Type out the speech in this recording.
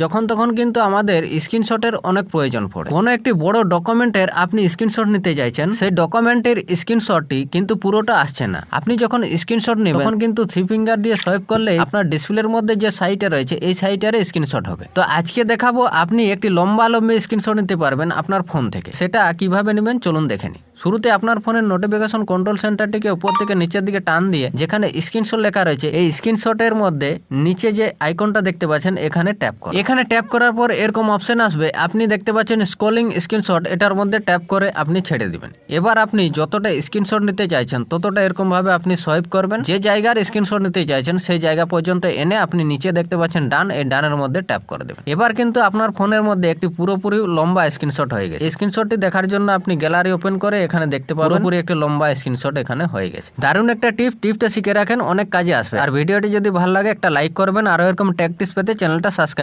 যখন তখন কিন্তু আমাদের স্ক্রিনশটের অনেক প্রয়োজন পড়ে। কোনো একটি বড় ডকুমেন্টের আপনি স্ক্রিনশট নিতে চাইছেন, সেই ডকুমেন্টের স্ক্রিনশটটি কিন্তু পুরোটা আসছে না। আপনি যখন স্ক্রিনশট নেবেন, তখন কিন্তু থ্রি ফিঙ্গার দিয়ে সোয়াইপ করলে আপনার ডিসপ্লের মধ্যে যে সাইটে রয়েছে, এই সাইটের স্ক্রিনশট হবে। তো আজকে দেখাবো আপনি একটি লম্বা লম্বা স্ক্রিনশট নিতে পারবেন আপনার ফোন থেকে। সেটা কীভাবে নেবেন চলুন দেখে নিই। শুরুতে আপনার ফোনের নোটিফিকেশন কন্ট্রোল সেন্টারটিকে উপর থেকে নিচের দিকে টান দিয়ে যেখানে স্ক্রিনশট লেখা রয়েছে, এই স্ক্রিনশটের মধ্যে নিচে যে আইকনটা দেখতে পাচ্ছেন, এখানে ট্যাপ করুন। এখানে ট্যাপ করার পর এরকম অপশন আসবে। আপনি দেখতে পাচ্ছেন স্ক্রলিং স্ক্রিনশট এটার মধ্যে ট্যাপ করে আপনি ছেড়ে দিবেন। এবার আপনি যতটা স্ক্রিনশট নিতে চাইছেন ততটা এরকমভাবে আপনি সোয়াইপ করবেন। যে জায়গার স্ক্রিনশট নিতে চাইছেন সেই জায়গা পর্যন্ত এনে আপনি নিচে দেখতে পাচ্ছেন ডান এই ডানের মধ্যে ট্যাপ করে দেবেন। এবার কিন্তু আপনার ফোনের মধ্যে একটি পুরোপুরি লম্বা স্ক্রিনশট হয়ে গেছে। স্ক্রিনশটটি দেখার জন্য আপনি গ্যালারি ওপেন করে এখানে দেখতে পাবেন। পুরোপুরি একটি লম্বা স্ক্রিনশট এখানে হয়ে গেছে। দারুণ একটা টিপ টিপটা শিখে রাখেন অনেক কাজে আসবে। আর ভিডিওটি যদি ভালো লাগে একটা লাইক করবেন আর এরকম ট্যাকটিস পেতে চ্যানেলটা সাবস্ক্রাইব